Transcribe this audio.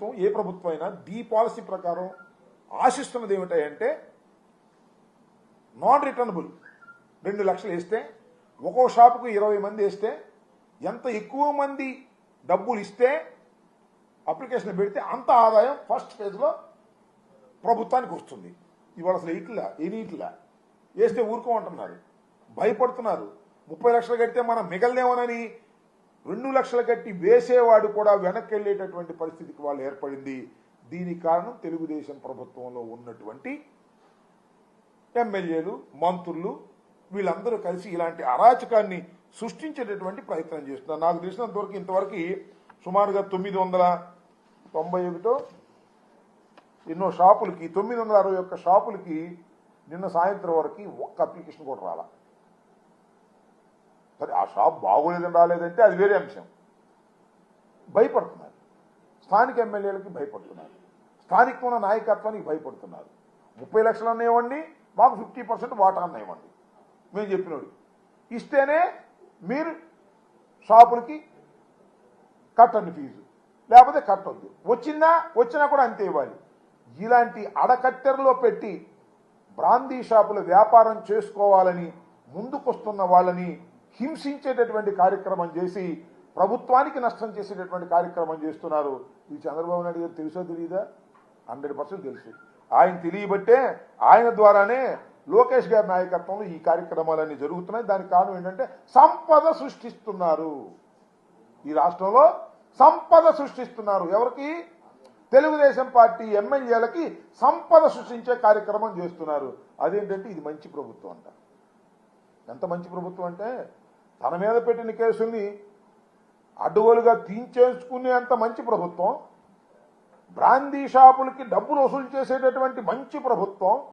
ప్రభుత్వం ఏ ప్రభుత్వం అయినా దీ పాలసీ ప్రకారం ఆశిస్తున్నది ఏమిటంటే నాన్ రిటర్నబుల్ రెండు లక్షలు వేస్తే ఒక్కో షాపుకు ఇరవై మంది వేస్తే ఎంత ఎక్కువ మంది డబ్బులు ఇస్తే అప్లికేషన్ పెడితే అంత ఆదాయం ఫస్ట్ ఫేజ్లో ప్రభుత్వానికి వస్తుంది. ఇవాళ అసలు ఇట్లా ఎనీట్లా వేస్తే ఊరుకోమంటున్నారు. భయపడుతున్నారు. ముప్పై లక్షలు కడితే మనం మిగలదేమోనని రెండు లక్షలు కట్టి వేసేవాడు కూడా వెనక్కి వెళ్ళేటటువంటి పరిస్థితికి వాళ్ళు ఏర్పడింది. దీనికి కారణం తెలుగుదేశం ప్రభుత్వంలో ఉన్నటువంటి ఎమ్మెల్యేలు మంత్రులు వీళ్ళందరూ కలిసి ఇలాంటి అరాచకాన్ని సృష్టించేటటువంటి ప్రయత్నం చేస్తున్నారు. నాకు తెలిసినంతవరకు ఇంతవరకు సుమారుగా తొమ్మిది వందల తొంభై ఒకటో ఎన్నో షాపులకి తొమ్మిది వందల అరవై ఒక్క షాపులకి నిన్న సాయంత్రం వరకు ఒక్క అప్లికేషన్ కూడా రాలా. సరే ఆ షాప్ బాగోలేదని రాలేదంటే అది వేరే అంశం. భయపడుతున్నారు. స్థానిక ఎమ్మెల్యేలకి భయపడుతున్నారు. స్థానిక ఉన్న నాయకత్వానికి భయపడుతున్నారు. ముప్పై లక్షలు అన్న మాకు ఫిఫ్టీ పర్సెంట్ వాటా అన్న ఇవ్వండి మేము చెప్పినోడు. ఇస్తేనే మీరు షాపులకి కట్టండి ఫీజు. లేకపోతే కట్టొద్దు. వచ్చిందా వచ్చినా కూడా అంతే ఇవ్వాలి. ఇలాంటి అడకట్టెరలో పెట్టి బ్రాందీ షాపులు వ్యాపారం చేసుకోవాలని ముందుకొస్తున్న వాళ్ళని హింసించేటటువంటి కార్యక్రమం చేసి ప్రభుత్వానికి నష్టం చేసేటటువంటి కార్యక్రమం చేస్తున్నారు. ఇది చంద్రబాబు నాయుడు గారు తెలుసో తెలియదా హండ్రెడ్ పర్సెంట్ తెలుసు. ఆయన తెలియబట్టే ఆయన ద్వారానే లోకేష్ గారి నాయకత్వంలో ఈ కార్యక్రమాలన్నీ జరుగుతున్నాయి. దానికి కారణం ఏంటంటే సంపద సృష్టిస్తున్నారు. ఈ రాష్ట్రంలో సంపద సృష్టిస్తున్నారు. ఎవరికి? తెలుగుదేశం పార్టీ ఎమ్మెల్యేలకి సంపద సృష్టించే కార్యక్రమం చేస్తున్నారు. అదేంటంటే ఇది మంచి ప్రభుత్వం అంట. ఎంత మంచి ప్రభుత్వం అంటే తన మీద పెట్టిన కేసుల్ని అడ్డుగోలుగా తీయించేసుకునే అంత మంచి ప్రభుత్వం బ్రాందీ షాపులకి డబ్బులు వసూలు చేసేటటువంటి మంచి ప్రభుత్వం